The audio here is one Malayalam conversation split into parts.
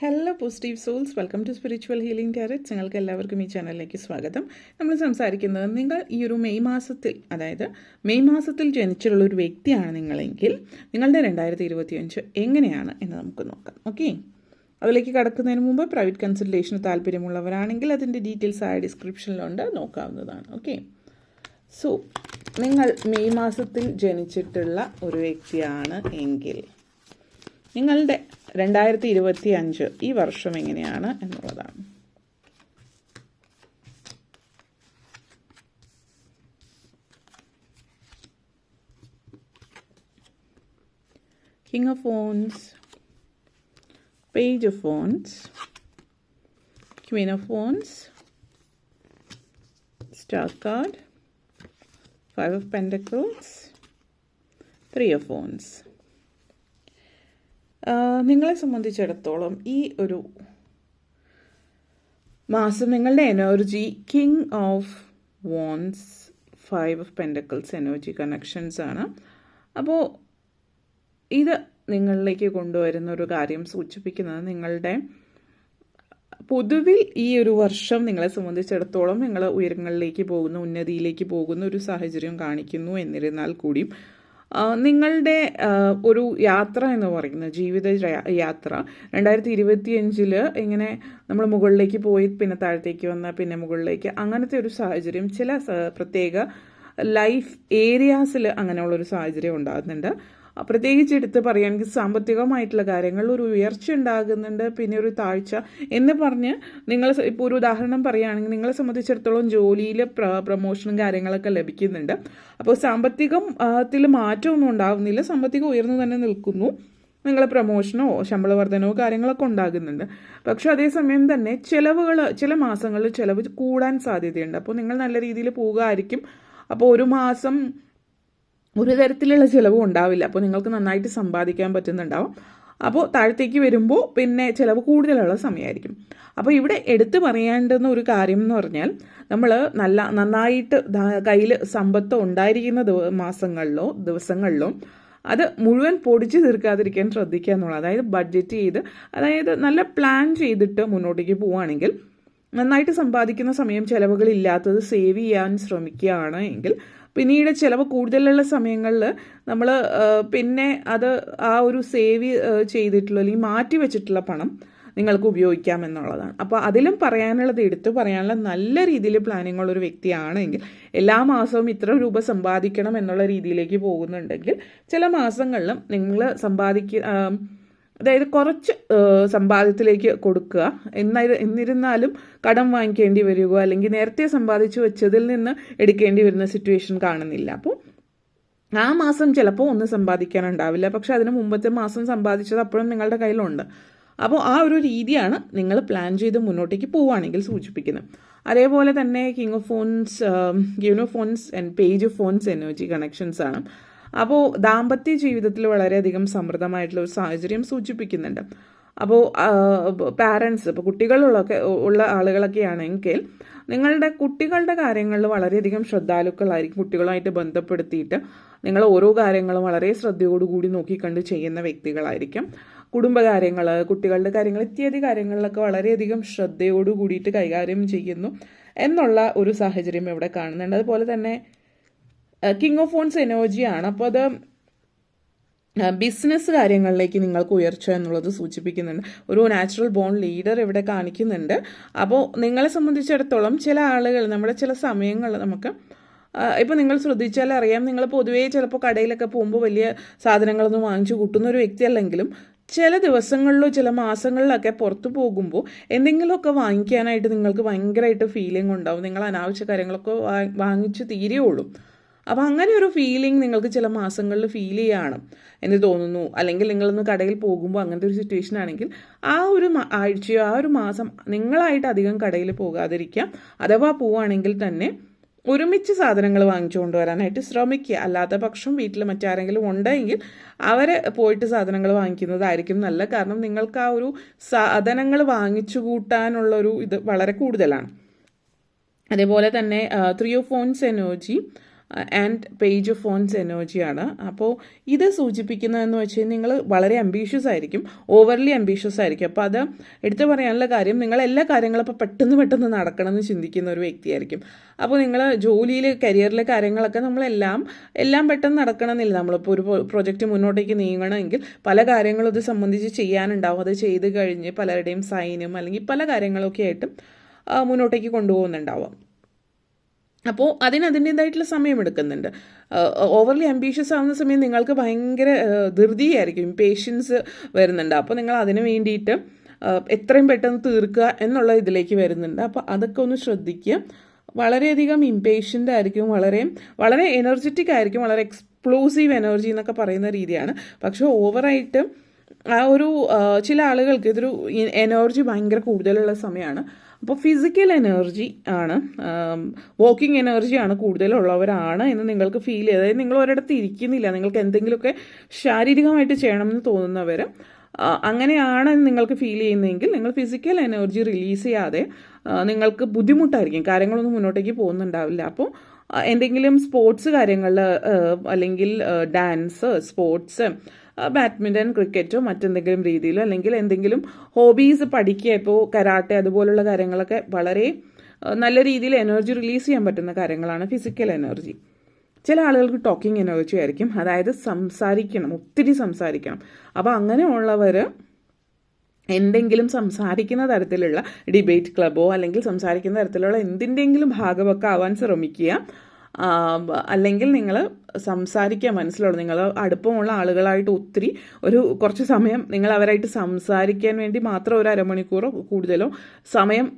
Hello positive souls welcome to spiritual healing tarots നിങ്ങൾക്ക് എല്ലാവർക്കും ഈ ചാനലിലേക്ക് സ്വാഗതം. നമ്മൾ സംസാരിക്കുന്നത് നിങ്ങൾ ഈ ഒരു മെയ് മാസത്തിൽ അതായത് മെയ് മാസത്തിൽ ജനിച്ചിട്ടുള്ള ഒരു വ്യക്തിയാണ് നിങ്ങളെങ്കിൽ നിങ്ങളുടെ രണ്ടായിരത്തി ഇരുപത്തിയഞ്ച് എങ്ങനെയാണ് എന്ന് നമുക്ക് നോക്കാം. ഓക്കെ അതിലേക്ക് കടക്കുന്നതിന് മുമ്പ് പ്രൈവറ്റ് കൺസൾട്ടേഷന് താല്പര്യമുള്ളവരാണെങ്കിൽ അതിന്റെ ഡീറ്റെയിൽസ് ആയ ഡിസ്ക്രിപ്ഷനിലുണ്ട് നോക്കാവുന്നതാണ്. ഓക്കെ സോ നിങ്ങൾ മെയ് മാസത്തിൽ ജനിച്ചിട്ടുള്ള ഒരു വ്യക്തിയാണ് എങ്കിൽ നിങ്ങളുടെ രണ്ടായിരത്തി ഇരുപത്തി അഞ്ച് ഈ വർഷം എങ്ങനെയാണ് എന്നുള്ളതാണ് King of Wands, Page of Wands, Queen of Wands, Star card, Five of Pentacles, Three of Wands. നിങ്ങളെ സംബന്ധിച്ചിടത്തോളം ഈ ഒരു മാസം നിങ്ങളുടെ energy king of wands five of pentacles energy connections ആണ്. അപ്പോൾ ഇത് നിങ്ങളിലേക്ക് കൊണ്ടുവരുന്ന ഒരു കാര്യം സൂചിപ്പിക്കുന്നത് നിങ്ങളുടെ പൊതുവിൽ ഈ ഒരു വർഷം നിങ്ങളെ സംബന്ധിച്ചിടത്തോളം നിങ്ങൾ ഉയരങ്ങളിലേക്ക് പോകുന്ന ഉന്നതിയിലേക്ക് പോകുന്ന ഒരു സാഹചര്യം കാണിക്കുന്നു എന്നിരുന്നാൽ കൂടിയും നിങ്ങളുടെ ഒരു യാത്ര എന്ന് പറയുന്നത് ജീവിത യാത്ര രണ്ടായിരത്തി ഇരുപത്തി അഞ്ചിൽ ഇങ്ങനെ നമ്മൾ മുകളിലേക്ക് പോയി പിന്നെ താഴത്തേക്ക് വന്ന പിന്നെ മുകളിലേക്ക് അങ്ങനത്തെ ഒരു സാഹചര്യം ചില പ്രത്യേക ലൈഫ് ഏരിയാസിൽ അങ്ങനെയുള്ളൊരു സാഹചര്യം ഉണ്ടാകുന്നുണ്ട്. പ്രത്യേകിച്ച് എടുത്ത് പറയുകയാണെങ്കിൽ സാമ്പത്തികമായിട്ടുള്ള കാര്യങ്ങൾ ഒരു ഉയർച്ച ഉണ്ടാകുന്നുണ്ട്. പിന്നെ ഒരു താഴ്ച എന്ന് പറഞ്ഞ് നിങ്ങൾ ഇപ്പോൾ ഒരു ഉദാഹരണം പറയുകയാണെങ്കിൽ നിങ്ങളെ സംബന്ധിച്ചിടത്തോളം ജോലിയിൽ പ്രൊമോഷനും കാര്യങ്ങളൊക്കെ ലഭിക്കുന്നുണ്ട്. അപ്പോൾ സാമ്പത്തികം ത്തിൽ മാറ്റമൊന്നും ഉണ്ടാകുന്നില്ല സാമ്പത്തികം ഉയർന്നു തന്നെ നിൽക്കുന്നു. നിങ്ങളെ പ്രൊമോഷനോ ശമ്പള വർധനവോ കാര്യങ്ങളൊക്കെ ഉണ്ടാകുന്നുണ്ട്. പക്ഷെ അതേസമയം തന്നെ ചിലവുകൾ ചില മാസങ്ങളിൽ ചിലവ് കൂടാൻ സാധ്യതയുണ്ട്. അപ്പോൾ നിങ്ങൾ നല്ല രീതിയിൽ പോകുമായിരിക്കും. അപ്പോൾ ഒരു മാസം ഒരു തരത്തിലുള്ള ചിലവും ഉണ്ടാവില്ല. അപ്പോൾ നിങ്ങൾക്ക് നന്നായിട്ട് സമ്പാദിക്കാൻ പറ്റുന്നുണ്ടാവും. അപ്പോൾ താഴത്തേക്ക് വരുമ്പോൾ പിന്നെ ചിലവ് കൂടുതലുള്ള സമയമായിരിക്കും. അപ്പോൾ ഇവിടെ എടുത്തു പറയേണ്ടുന്ന ഒരു കാര്യം എന്ന് പറഞ്ഞാൽ നമ്മൾ നല്ല നന്നായിട്ട് കയ്യിൽ സമ്പത്ത് ഉണ്ടായിരിക്കുന്ന ദിവ- മാസങ്ങളിലോ ദിവസങ്ങളിലോ അത് മുഴുവൻ പൊടിച്ചു തീർക്കാതിരിക്കാൻ ശ്രദ്ധിക്കുക എന്നുള്ളത് അതായത് ബഡ്ജറ്റ് ചെയ്ത് അതായത് നല്ല പ്ലാൻ ചെയ്തിട്ട് മുന്നോട്ടേക്ക് പോവുകയാണെങ്കിൽ നന്നായിട്ട് സമ്പാദിക്കുന്ന സമയം ചിലവുകളില്ലാത്തത് സേവ് ചെയ്യാൻ ശ്രമിക്കുകയാണ് എങ്കിൽ പിന്നീട് ചിലവ് കൂടുതലുള്ള സമയങ്ങളിൽ നമ്മൾ പിന്നെ അത് ആ ഒരു സേവ് ചെയ്തിട്ടുള്ള അല്ലെങ്കിൽ മാറ്റി വെച്ചിട്ടുള്ള പണം നിങ്ങൾക്ക് ഉപയോഗിക്കാം എന്നുള്ളതാണ്. അപ്പോൾ അതിലും പറയാനുള്ളത് എടുത്തു പറയാനുള്ള നല്ല രീതിയിൽ പ്ലാനിങ് ഉള്ള ഒരു വ്യക്തിയാണെങ്കിൽ എല്ലാ മാസവും ഇത്ര രൂപ സമ്പാദിക്കണം എന്നുള്ള രീതിയിലേക്ക് പോകുന്നുണ്ടെങ്കിൽ ചില മാസങ്ങളിലും നിങ്ങൾ സമ്പാദിക്കുക അതായത് കുറച്ച് സമ്പാദ്യത്തിലേക്ക് കൊടുക്കുക. എന്നാൽ എന്നിരുന്നാലും കടം വാങ്ങിക്കേണ്ടി വരിക അല്ലെങ്കിൽ നേരത്തെ സമ്പാദിച്ചു വെച്ചതിൽ നിന്ന് എടുക്കേണ്ടി വരുന്ന സിറ്റുവേഷൻ കാണുന്നില്ല. അപ്പോൾ ആ മാസം ചിലപ്പോൾ ഒന്നും സമ്പാദിക്കാനുണ്ടാവില്ല. പക്ഷെ അതിന് മുമ്പത്തെ മാസം സമ്പാദിച്ചത് അപ്പോഴും നിങ്ങളുടെ കയ്യിലുണ്ട്. അപ്പോൾ ആ ഒരു രീതിയാണ് നിങ്ങൾ പ്ലാൻ ചെയ്ത് മുന്നോട്ടേക്ക് പോവുകയാണെങ്കിൽ സൂചിപ്പിക്കുന്നത്. അതേപോലെ തന്നെ king of phones ഗ്യൂണോ phones and page of phones energy connections ആണ്. അപ്പോൾ ദാമ്പത്യ ജീവിതത്തിൽ വളരെയധികം സമൃദ്ധമായിട്ടുള്ള ഒരു സാഹചര്യം സൂചിപ്പിക്കുന്നുണ്ട്. അപ്പോൾ പാരൻസ് ഇപ്പോൾ കുട്ടികളുള്ളൊക്കെ ഉള്ള ആളുകളൊക്കെ ആണെങ്കിൽ നിങ്ങളുടെ കുട്ടികളുടെ കാര്യങ്ങളിൽ വളരെയധികം ശ്രദ്ധാലുക്കളായിരിക്കും കുട്ടികളുമായിട്ട് ബന്ധപ്പെടുത്തിയിട്ട് നിങ്ങൾ ഓരോ കാര്യങ്ങളും വളരെ ശ്രദ്ധയോടുകൂടി നോക്കിക്കണ്ട് ചെയ്യുന്ന വ്യക്തികളായിരിക്കും. കുടുംബകാര്യങ്ങൾ കുട്ടികളുടെ കാര്യങ്ങൾ ഇത്യാദി കാര്യങ്ങളിലൊക്കെ വളരെയധികം ശ്രദ്ധയോടുകൂടിയിട്ട് കൈകാര്യം ചെയ്യുന്നു എന്നുള്ള ഒരു സാഹചര്യം ഇവിടെ കാണുന്നുണ്ട്. അതുപോലെ തന്നെ കിങ് ഓഫ് ഫോൺസ് എനർജിയാണ് അപ്പോൾ അത് ബിസിനസ് കാര്യങ്ങളിലേക്ക് നിങ്ങൾക്ക് ഉയർച്ച എന്നുള്ളത് സൂചിപ്പിക്കുന്നുണ്ട്. ഒരു നാച്ചുറൽ ബോൺ ലീഡർ ഇവിടെ കാണിക്കുന്നുണ്ട്. അപ്പോൾ നിങ്ങളെ സംബന്ധിച്ചിടത്തോളം ചില ആളുകൾ നമ്മുടെ ചില സമയങ്ങൾ നമുക്ക് ഇപ്പോൾ നിങ്ങൾ ശ്രദ്ധിച്ചാൽ അറിയാം നിങ്ങൾ പൊതുവേ ചിലപ്പോൾ കടയിലൊക്കെ പോകുമ്പോൾ വലിയ സാധനങ്ങളൊന്നും വാങ്ങിച്ചു കൂട്ടുന്ന ഒരു വ്യക്തിയല്ലെങ്കിലും ചില ദിവസങ്ങളിലോ ചില മാസങ്ങളിലൊക്കെ പുറത്തു പോകുമ്പോൾ എന്തെങ്കിലുമൊക്കെ വാങ്ങിക്കാനായിട്ട് നിങ്ങൾക്ക് ഭയങ്കരമായിട്ട് ഫീലിംഗ് ഉണ്ടാവും. നിങ്ങൾ അനാവശ്യ കാര്യങ്ങളൊക്കെ വാങ്ങിച്ചു തീരെയുള്ളൂ അപ്പോൾ അങ്ങനെ ഒരു ഫീലിംഗ് നിങ്ങൾക്ക് ചില മാസങ്ങളിൽ ഫീൽ ചെയ്യണം എന്ന് തോന്നുന്നു. അല്ലെങ്കിൽ നിങ്ങളൊന്ന് കടയിൽ പോകുമ്പോൾ അങ്ങനത്തെ ഒരു സിറ്റുവേഷൻ ആണെങ്കിൽ ആ ഒരു ആഴ്ചയോ ആ ഒരു മാസം നിങ്ങളായിട്ട് അധികം കടയിൽ പോകാതിരിക്കാം. അഥവാ പോവുകയാണെങ്കിൽ തന്നെ ഒരുമിച്ച് സാധനങ്ങൾ വാങ്ങിച്ചു കൊണ്ടുവരാനായിട്ട് ശ്രമിക്കുക. അല്ലാത്ത പക്ഷം വീട്ടിൽ മറ്റാരെങ്കിലും ഉണ്ടെങ്കിൽ അവരെ പോയിട്ട് സാധനങ്ങൾ വാങ്ങിക്കുന്നതായിരിക്കും നല്ല കാരണം നിങ്ങൾക്ക് ആ ഒരു സാധനങ്ങൾ വാങ്ങിച്ചു കൂട്ടാനുള്ളൊരു ഇത് വളരെ കൂടുതലാണ്. അതേപോലെ തന്നെ three of phones energy and page of phones എനർജിയാണ് അപ്പോൾ ഇത് സൂചിപ്പിക്കുന്നതെന്ന് വെച്ച് കഴിഞ്ഞാൽ നിങ്ങൾ വളരെ അംബീഷ്യസ് ആയിരിക്കും ഓവർലി അംബീഷ്യസ് ആയിരിക്കും. അപ്പോൾ അത് എടുത്തു പറയാനുള്ള കാര്യം നിങ്ങൾ എല്ലാ കാര്യങ്ങളും ഇപ്പോൾ പെട്ടെന്ന് പെട്ടെന്ന് നടക്കണമെന്ന് ചിന്തിക്കുന്ന ഒരു വ്യക്തിയായിരിക്കും. അപ്പോൾ നിങ്ങൾ ജോലിയിൽ കരിയറിലെ കാര്യങ്ങളൊക്കെ നമ്മളെല്ലാം എല്ലാം പെട്ടെന്ന് നടക്കണമെന്നില്ല. നമ്മളിപ്പോൾ ഒരു പ്രൊജക്റ്റ് മുന്നോട്ടേക്ക് നീങ്ങണമെങ്കിൽ പല കാര്യങ്ങളും ഇത് സംബന്ധിച്ച് ചെയ്യാനുണ്ടാവും. അത് ചെയ്ത് കഴിഞ്ഞ് പലരുടെയും സൈനും അല്ലെങ്കിൽ പല കാര്യങ്ങളൊക്കെ ആയിട്ടും മുന്നോട്ടേക്ക് കൊണ്ടുപോകുന്നുണ്ടാവാം. അപ്പോൾ അതിന് അതിന്റേതായിട്ടുള്ള സമയമെടുക്കുന്നുണ്ട് ഓവർലി അംബീഷ്യസ് ആവുന്ന സമയം നിങ്ങൾക്ക് ഭയങ്കര ധൃതിയായിരിക്കും. പേഷ്യൻസ് വരുന്നുണ്ട്. അപ്പോൾ നിങ്ങൾ അതിന് വേണ്ടിയിട്ട് എത്രയും പെട്ടെന്ന് തീർക്കുക എന്നുള്ള ഇതിലേക്ക് വരുന്നുണ്ട്. അപ്പോൾ അതൊക്കെ ഒന്ന് ശ്രദ്ധിക്കുക. വളരെയധികം ഇമ്പേഷ്യന്റ് ആയിരിക്കും. വളരെ വളരെ എനർജറ്റിക് ആയിരിക്കും. വളരെ എക്സ്പ്ലോസീവ് എനർജി എന്നൊക്കെ പറയുന്ന രീതിയാണ്. പക്ഷേ ഓവറായിട്ട് ആ ഒരു ചില ആളുകൾക്ക് ഇതൊരു എനർജി ഭയങ്കര കൂടുതലുള്ള സമയമാണ് അപ്പോൾ ഫിസിക്കൽ എനർജി ആണ് വാക്കിംഗ് ആണ് കൂടുതലുള്ളവരാണ് എന്ന് നിങ്ങൾക്ക് ഫീൽ ചെയ്യുക അതായത് നിങ്ങൾ ഒരിടത്ത് ഇരിക്കുന്നില്ല നിങ്ങൾക്ക് എന്തെങ്കിലുമൊക്കെ ശാരീരികമായിട്ട് ചെയ്യണമെന്ന് തോന്നുന്നവർ ആ, അങ്ങനെയാണ് നിങ്ങൾക്ക് ഫീൽ ചെയ്യുന്നതെങ്കിൽ നിങ്ങൾ ഫിസിക്കൽ എനർജി റിലീസ് ചെയ്യാതെ നിങ്ങൾക്ക് ബുദ്ധിമുട്ടായിരിക്കും. കാര്യങ്ങളൊന്നും മുന്നോട്ടേക്ക് പോകുന്നുണ്ടാവില്ല. അപ്പോൾ എന്തെങ്കിലും സ്പോർട്സ് കാര്യങ്ങളിൽ അല്ലെങ്കിൽ ഡാൻസ് സ്പോർട്സ് ബാഡ്മിന്റൺ ക്രിക്കറ്റോ മറ്റെന്തെങ്കിലും രീതിയിലോ അല്ലെങ്കിൽ എന്തെങ്കിലും ഹോബീസ് പഠിക്കുക ഇപ്പോൾ കരാട്ടെ അതുപോലുള്ള കാര്യങ്ങളൊക്കെ വളരെ നല്ല രീതിയിൽ എനർജി റിലീസ് ചെയ്യാൻ പറ്റുന്ന കാര്യങ്ങളാണ് ഫിസിക്കൽ എനർജി ചില ആളുകൾക്ക് ടോക്കിംഗ് എനർജി ആയിരിക്കും. അതായത് സംസാരിക്കണം ഒത്തിരി സംസാരിക്കണം. അപ്പോൾ അങ്ങനെയുള്ളവർ എന്തെങ്കിലും സംസാരിക്കുന്ന തരത്തിലുള്ള ഡിബേറ്റ് ക്ലബോ അല്ലെങ്കിൽ സംസാരിക്കുന്ന തരത്തിലുള്ള എന്തിന്റെങ്കിലും ഭാഗമൊക്കെ ആവാൻ ശ്രമിക്കുക. അല്ലെങ്കിൽ നിങ്ങൾ സംസാരിക്കുക മനസ്സിലുള്ളൂ നിങ്ങൾ അടുപ്പമുള്ള ആളുകളായിട്ട് ഒത്തിരി ഒരു കുറച്ച് സമയം നിങ്ങൾ അവരായിട്ട് സംസാരിക്കാൻ വേണ്ടി മാത്രം ഒരു അരമണിക്കൂറോ കൂടുതലോ സമയം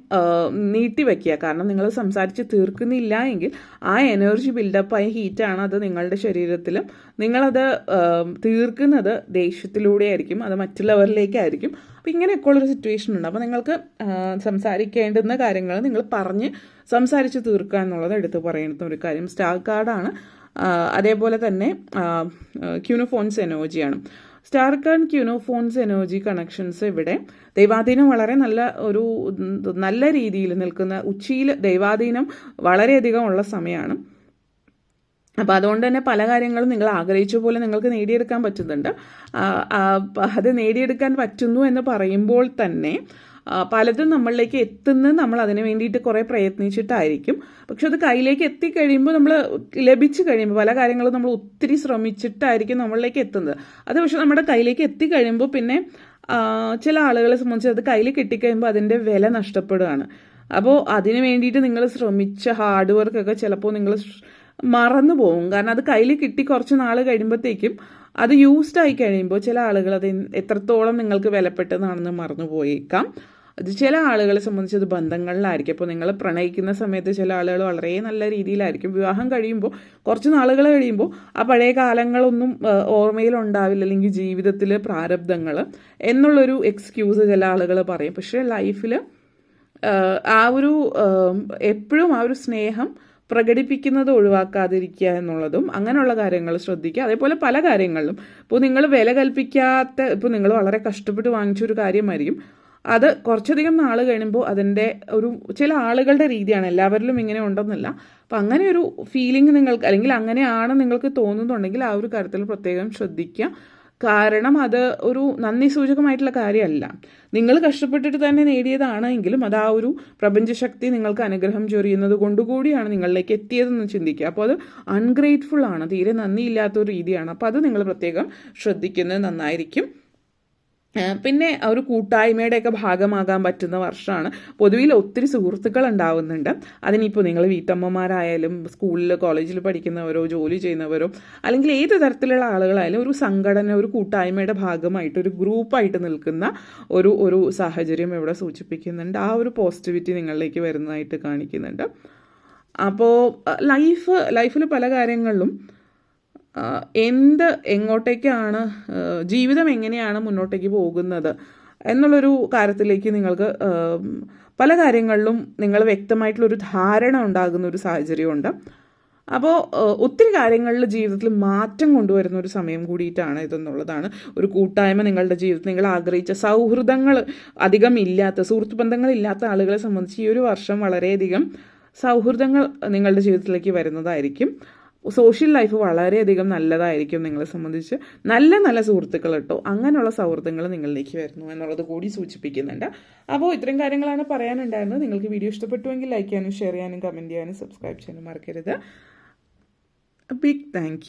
നീട്ടി വയ്ക്കുക കാരണം നിങ്ങൾ സംസാരിച്ച് തീർക്കുന്നില്ല എങ്കിൽ ആ എനർജി ബിൽഡപ്പായ ഹീറ്റാണ് അത് നിങ്ങളുടെ ശരീരത്തിലും. നിങ്ങളത് തീർക്കുന്നത് ദേഷ്യത്തിലൂടെ ആയിരിക്കും അത് മറ്റുള്ളവരിലേക്കായിരിക്കും. അപ്പോൾ ഇങ്ങനെയൊക്കെ ഉള്ളൊരു സിറ്റുവേഷൻ ഉണ്ട്. അപ്പോൾ നിങ്ങൾക്ക് സംസാരിക്കേണ്ടുന്ന കാര്യങ്ങൾ നിങ്ങൾ പറഞ്ഞ് സംസാരിച്ച് തീർക്കുക എന്നുള്ളത് എടുത്തു പറയുന്ന ഒരു കാര്യം. സ്റ്റാർ കാർഡാണ് അതേപോലെ തന്നെ ക്യൂനോഫോൺസ് എനർജിയാണ് star card queen of wands energy connections ഇവിടെ. ദൈവാധീനം വളരെ നല്ല ഒരു നല്ല രീതിയിൽ നിൽക്കുന്ന ഉച്ചിയിൽ ദൈവാധീനം വളരെയധികം ഉള്ള സമയമാണ്. അപ്പോൾ അതുകൊണ്ട് തന്നെ പല കാര്യങ്ങളും നിങ്ങൾ ആഗ്രഹിച്ച പോലെ നിങ്ങൾക്ക് നേടിയെടുക്കാൻ പറ്റുന്നുണ്ട്. അത് നേടിയെടുക്കാൻ പറ്റുന്നു എന്ന് പറയുമ്പോൾ തന്നെ പലതും നമ്മളിലേക്ക് എത്തുന്നത് നമ്മൾ അതിന് വേണ്ടിയിട്ട് കുറേ പ്രയത്നിച്ചിട്ടായിരിക്കും. പക്ഷെ അത് കയ്യിലേക്ക് എത്തിക്കഴിയുമ്പോൾ നമ്മൾ ലഭിച്ചു കഴിയുമ്പോൾ പല കാര്യങ്ങളും നമ്മൾ ഒത്തിരി ശ്രമിച്ചിട്ടായിരിക്കും നമ്മളിലേക്ക് എത്തുന്നത്. അത് പക്ഷെ നമ്മുടെ കയ്യിലേക്ക് എത്തിക്കഴിയുമ്പോൾ പിന്നെ ചില ആളുകളെ സംബന്ധിച്ച് അത് കയ്യിൽ കിട്ടിക്കഴിയുമ്പോൾ അതിന്റെ വില നഷ്ടപ്പെടുകയാണ്. അപ്പോൾ അതിന് വേണ്ടിയിട്ട് നിങ്ങൾ ശ്രമിച്ച ഹാർഡ് വർക്കൊക്കെ ചിലപ്പോൾ നിങ്ങൾ മറന്നു പോകും. കാരണം അത് കയ്യിൽ കിട്ടി കുറച്ച് നാൾ കഴിയുമ്പോഴത്തേക്കും അത് യൂസ്ഡ് ആയി കഴിയുമ്പോൾ ചില ആളുകൾ അത് എത്രത്തോളം നിങ്ങൾക്ക് വിലപ്പെട്ടതാണെന്ന് മറന്നു പോയേക്കാം. അത് ചില ആളുകളെ സംബന്ധിച്ച് അത് ബന്ധങ്ങളിലായിരിക്കും. അപ്പോൾ നിങ്ങൾ പ്രണയിക്കുന്ന സമയത്ത് ചില ആളുകൾ വളരെ നല്ല രീതിയിലായിരിക്കും. വിവാഹം കഴിയുമ്പോൾ കുറച്ച് നാളുകൾ കഴിയുമ്പോൾ ആ പഴയ കാലങ്ങളൊന്നും ഓർമ്മയിലുണ്ടാവില്ല അല്ലെങ്കിൽ ജീവിതത്തിൽ പ്രാരബ്ധങ്ങൾ എന്നുള്ളൊരു എക്സ്ക്യൂസ് ചില ആളുകൾ പറയും. പക്ഷേ ലൈഫിൽ ആ ഒരു എപ്പോഴും ആ ഒരു സ്നേഹം പ്രകടിപ്പിക്കുന്നത് ഒഴിവാക്കാതിരിക്കുക എന്നുള്ളതും അങ്ങനെയുള്ള കാര്യങ്ങൾ ശ്രദ്ധിക്കുക. അതേപോലെ പല കാര്യങ്ങളിലും. ഇപ്പോൾ നിങ്ങൾ വില കൽപ്പിക്കാത്ത ഇപ്പോൾ നിങ്ങൾ വളരെ കഷ്ടപ്പെട്ട് വാങ്ങിച്ചൊരു കാര്യമായിരിക്കും. അത് കുറച്ചധികം നാൾ കഴിയുമ്പോൾ അതിന്റെ ഒരു ചില ആളുകളുടെ രീതിയാണ്. എല്ലാവരിലും ഇങ്ങനെ ഉണ്ടെന്നില്ല. അപ്പം അങ്ങനെ ഒരു ഫീലിംഗ് നിങ്ങൾക്ക് അല്ലെങ്കിൽ അങ്ങനെയാണ് നിങ്ങൾക്ക് തോന്നുന്നുണ്ടെങ്കിൽ ആ ഒരു കാര്യത്തിൽ പ്രത്യേകം ശ്രദ്ധിക്കുക. കാരണം അത് ഒരു നന്ദി സൂചകമായിട്ടുള്ള കാര്യമല്ല. നിങ്ങൾ കഷ്ടപ്പെട്ടിട്ട് തന്നെ നേടിയതാണെങ്കിലും അത് ആ ഒരു പ്രപഞ്ചശക്തി നിങ്ങൾക്ക് അനുഗ്രഹം ചൊരിയുന്നത് കൊണ്ടുകൂടിയാണ് നിങ്ങളിലേക്ക് എത്തിയതെന്ന് ചിന്തിക്കുക. അപ്പോൾ അത് അൺഗ്രേറ്റ്ഫുൾ ആണ്. തീരെ നന്ദിയില്ലാത്ത ഒരു രീതിയാണ്. അപ്പോൾ അത് നിങ്ങൾ പ്രത്യേകം ശ്രദ്ധിക്കുന്നത് നന്നായിരിക്കും. പിന്നെ ഒരു കൂട്ടായ്മയുടെയൊക്കെ ഭാഗമാകാൻ പറ്റുന്ന വർഷമാണ്. പൊതുവിൽ ഒത്തിരി സുഹൃത്തുക്കൾ ഉണ്ടാവുന്നുണ്ട്. അതിനിപ്പോൾ നിങ്ങൾ വീട്ടമ്മമാരായാലും സ്കൂളിൽ കോളേജിൽ പഠിക്കുന്നവരോ ജോലി ചെയ്യുന്നവരോ അല്ലെങ്കിൽ ഏത് തരത്തിലുള്ള ആളുകളായാലും ഒരു സംഘടന ഒരു കൂട്ടായ്മയുടെ ഭാഗമായിട്ട് ഒരു ഗ്രൂപ്പായിട്ട് നിൽക്കുന്ന ഒരു ഒരു സാഹചര്യം ഇവിടെ സൂചിപ്പിക്കുന്നുണ്ട്. ആ ഒരു പോസിറ്റിവിറ്റി നിങ്ങളിലേക്ക് വരുന്നതായിട്ട് കാണിക്കുന്നുണ്ട്. അപ്പോൾ ലൈഫ് ലൈഫിൽ പല കാര്യങ്ങളിലും എന്ത് എങ്ങോട്ടേക്കാണ് ജീവിതം എങ്ങനെയാണ് മുന്നോട്ടേക്ക് പോകുന്നത് എന്നുള്ളൊരു കാര്യത്തിലേക്ക് നിങ്ങൾക്ക് പല കാര്യങ്ങളിലും നിങ്ങൾ വ്യക്തമായിട്ടുള്ളൊരു ധാരണ ഉണ്ടാകുന്ന ഒരു സാഹചര്യമുണ്ട് അപ്പോൾ ഒത്തിരി കാര്യങ്ങളിൽ ജീവിതത്തിൽ മാറ്റം കൊണ്ടുവരുന്ന ഒരു സമയം കൂടിയിട്ടാണ് ഇതെന്നുള്ളതാണ് ഒരു കൂട്ടായ്മ നിങ്ങളുടെ ജീവിതത്തിൽ. നിങ്ങൾ ആഗ്രഹിച്ച സൗഹൃദങ്ങൾ അധികം ഇല്ലാത്ത സുഹൃത്ത് ബന്ധങ്ങൾ ഇല്ലാത്ത ആളുകളെ സംബന്ധിച്ച് ഈ ഒരു വർഷം വളരെയധികം സൗഹൃദങ്ങൾ നിങ്ങളുടെ ജീവിതത്തിലേക്ക് വരുന്നതായിരിക്കും. സോഷ്യൽ ലൈഫ് വളരെയധികം നല്ലതായിരിക്കും നിങ്ങളെ സംബന്ധിച്ച്. നല്ല നല്ല സുഹൃത്തുക്കൾ കേട്ടോ. അങ്ങനെയുള്ള സൗഹൃദങ്ങൾ നിങ്ങളിലേക്ക് വരുന്നു എന്നുള്ളത് കൂടി സൂചിപ്പിക്കുന്നുണ്ട്. അപ്പോൾ ഇത്രയും കാര്യങ്ങളാണ് പറയാനുണ്ടായിരുന്നത്. നിങ്ങൾക്ക് വീഡിയോ ഇഷ്ടപ്പെട്ടുവെങ്കിൽ ലൈക്ക് ചെയ്യാനും ഷെയർ ചെയ്യാനും കമന്റ് ചെയ്യാനും സബ്സ്ക്രൈബ് ചെയ്യാനും മറക്കരുത്. Big thank